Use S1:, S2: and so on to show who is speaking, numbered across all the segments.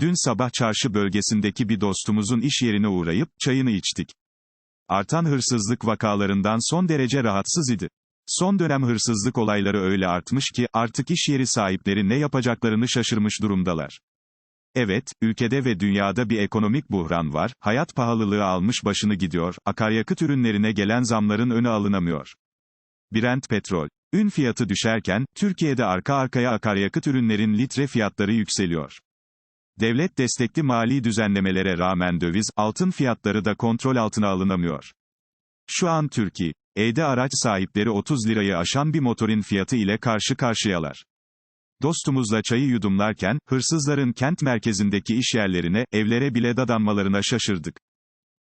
S1: Dün sabah çarşı bölgesindeki bir dostumuzun iş yerine uğrayıp, çayını içtik. Artan hırsızlık vakalarından son derece rahatsız idi. Son dönem hırsızlık olayları öyle artmış ki, artık iş yeri sahipleri ne yapacaklarını şaşırmış durumdalar. Evet, ülkede ve dünyada bir ekonomik buhran var, hayat pahalılığı almış başını gidiyor, akaryakıt ürünlerine gelen zamların önü alınamıyor. Brent petrol. Ün fiyatı düşerken, Türkiye'de arka arkaya akaryakıt ürünlerin litre fiyatları yükseliyor. Devlet destekli mali düzenlemelere rağmen döviz, altın fiyatları da kontrol altına alınamıyor. Şu an Türkiye'de araç sahipleri 30 lirayı aşan bir motorin fiyatı ile karşı karşıyalar. Dostumuzla çayı yudumlarken, hırsızların kent merkezindeki iş yerlerine, evlere bile dadanmalarına şaşırdık.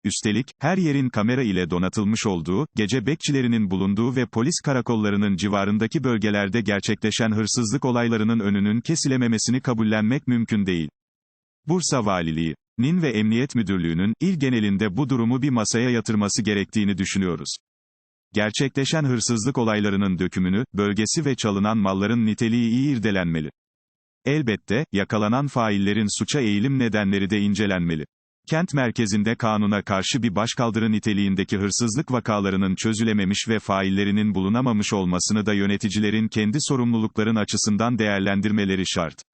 S1: Üstelik, her yerin kamera ile donatılmış olduğu, gece bekçilerinin bulunduğu ve polis karakollarının civarındaki bölgelerde gerçekleşen hırsızlık olaylarının önünün kesilememesini kabullenmek mümkün değil. Bursa Valiliği, Nin ve Emniyet Müdürlüğü'nün, il genelinde bu durumu bir masaya yatırması gerektiğini düşünüyoruz. Gerçekleşen hırsızlık olaylarının dökümünü, bölgesi ve çalınan malların niteliği iyi irdelenmeli. Elbette, yakalanan faillerin suça eğilim nedenleri de incelenmeli. Kent merkezinde kanuna karşı bir başkaldırı niteliğindeki hırsızlık vakalarının çözülememiş ve faillerinin bulunamamış olmasını da yöneticilerin kendi sorumlulukların açısından değerlendirmeleri şart.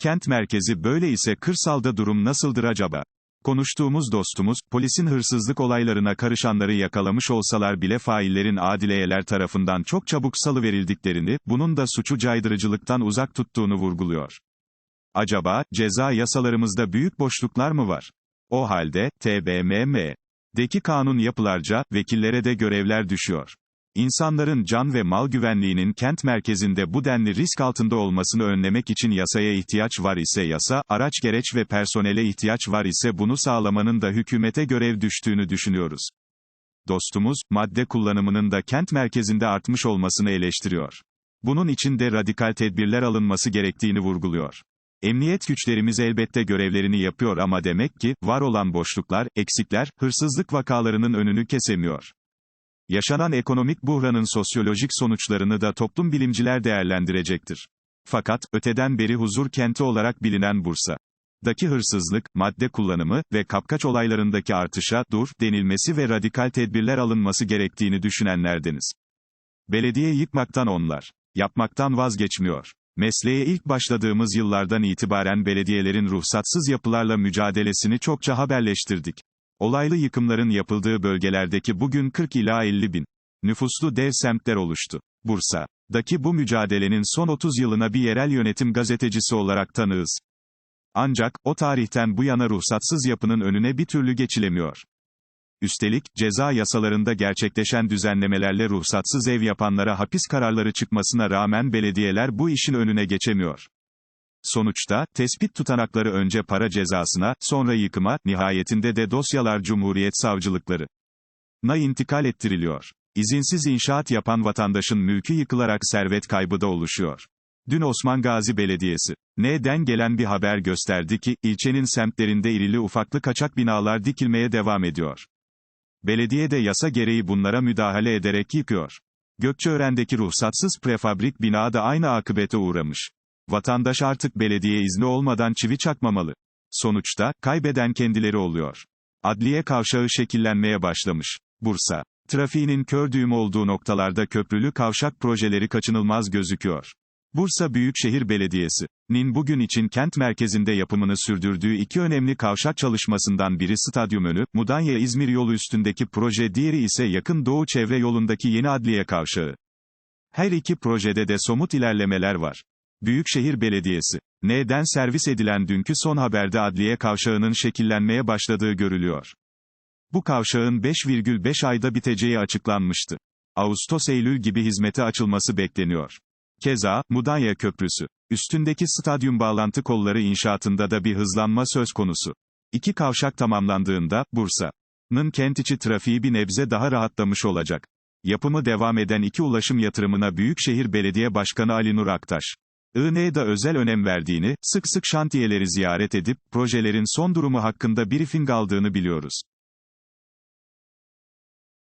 S1: Kent merkezi böyle ise kırsalda durum nasıldır acaba? Konuştuğumuz dostumuz, polisin hırsızlık olaylarına karışanları yakalamış olsalar bile faillerin adileyeler tarafından çok çabuk salıverildiklerini, bunun da suçu caydırıcılıktan uzak tuttuğunu vurguluyor. Acaba, ceza yasalarımızda büyük boşluklar mı var? O halde, TBMM'deki kanun yapılarca, vekillere de görevler düşüyor. İnsanların can ve mal güvenliğinin kent merkezinde bu denli risk altında olmasını önlemek için yasaya ihtiyaç var ise yasa, araç gereç ve personele ihtiyaç var ise bunu sağlamanın da hükümete görev düştüğünü düşünüyoruz. Dostumuz, madde kullanımının da kent merkezinde artmış olmasını eleştiriyor. Bunun için de radikal tedbirler alınması gerektiğini vurguluyor. Emniyet güçlerimiz elbette görevlerini yapıyor ama demek ki, var olan boşluklar, eksikler, hırsızlık vakalarının önünü kesemiyor. Yaşanan ekonomik buhranın sosyolojik sonuçlarını da toplum bilimciler değerlendirecektir. Fakat, öteden beri huzur kenti olarak bilinen Bursa'daki hırsızlık, madde kullanımı ve kapkaç olaylarındaki artışa dur denilmesi ve radikal tedbirler alınması gerektiğini düşünenlerdeniz. Belediye yıkmaktan onlar, yapmaktan vazgeçmiyor. Mesleğe ilk başladığımız yıllardan itibaren belediyelerin ruhsatsız yapılarla mücadelesini çokça haberleştirdik. Olaylı yıkımların yapıldığı bölgelerdeki bugün 40 ila 50 bin nüfuslu dev semtler oluştu. Bursa'daki bu mücadelenin son 30 yılına bir yerel yönetim gazetecisi olarak tanığız. Ancak, o tarihten bu yana ruhsatsız yapının önüne bir türlü geçilemiyor. Üstelik, ceza yasalarında gerçekleşen düzenlemelerle ruhsatsız ev yapanlara hapis kararları çıkmasına rağmen belediyeler bu işin önüne geçemiyor. Sonuçta, tespit tutanakları önce para cezasına, sonra yıkıma, nihayetinde de dosyalar Cumhuriyet Savcılıkları na intikal ettiriliyor. İzinsiz inşaat yapan vatandaşın mülkü yıkılarak servet kaybı da oluşuyor. Dün Osman Gazi Belediyesi, N'den gelen bir haber gösterdi ki, ilçenin semtlerinde irili ufaklı kaçak binalar dikilmeye devam ediyor. Belediye de yasa gereği bunlara müdahale ederek yıkıyor. Gökçeören'deki ruhsatsız prefabrik bina da aynı akıbete uğramış. Vatandaş artık belediye izni olmadan çivi çakmamalı. Sonuçta, kaybeden kendileri oluyor. Adliye kavşağı şekillenmeye başlamış. Bursa. Trafiğinin kör düğüm olduğu noktalarda köprülü kavşak projeleri kaçınılmaz gözüküyor. Bursa Büyükşehir Belediyesi'nin bugün için kent merkezinde yapımını sürdürdüğü iki önemli kavşak çalışmasından biri stadyum önü, Mudanya-İzmir yolu üstündeki proje diğeri ise yakın doğu çevre yolundaki yeni adliye kavşağı. Her iki projede de somut ilerlemeler var. Büyükşehir Belediyesi. N'den servis edilen dünkü son haberde adliye kavşağının şekillenmeye başladığı görülüyor. Bu kavşağın 5,5 ayda biteceği açıklanmıştı. Ağustos-Eylül gibi hizmete açılması bekleniyor. Keza, Mudanya Köprüsü. Üstündeki stadyum bağlantı kolları inşaatında da bir hızlanma söz konusu. İki kavşak tamamlandığında, Bursa'nın kent içi trafiği bir nebze daha rahatlamış olacak. Yapımı devam eden iki ulaşım yatırımına Büyükşehir Belediye Başkanı Ali Nur Aktaş, INE'da özel önem verdiğini, sık sık şantiyeleri ziyaret edip, projelerin son durumu hakkında briefing aldığını biliyoruz.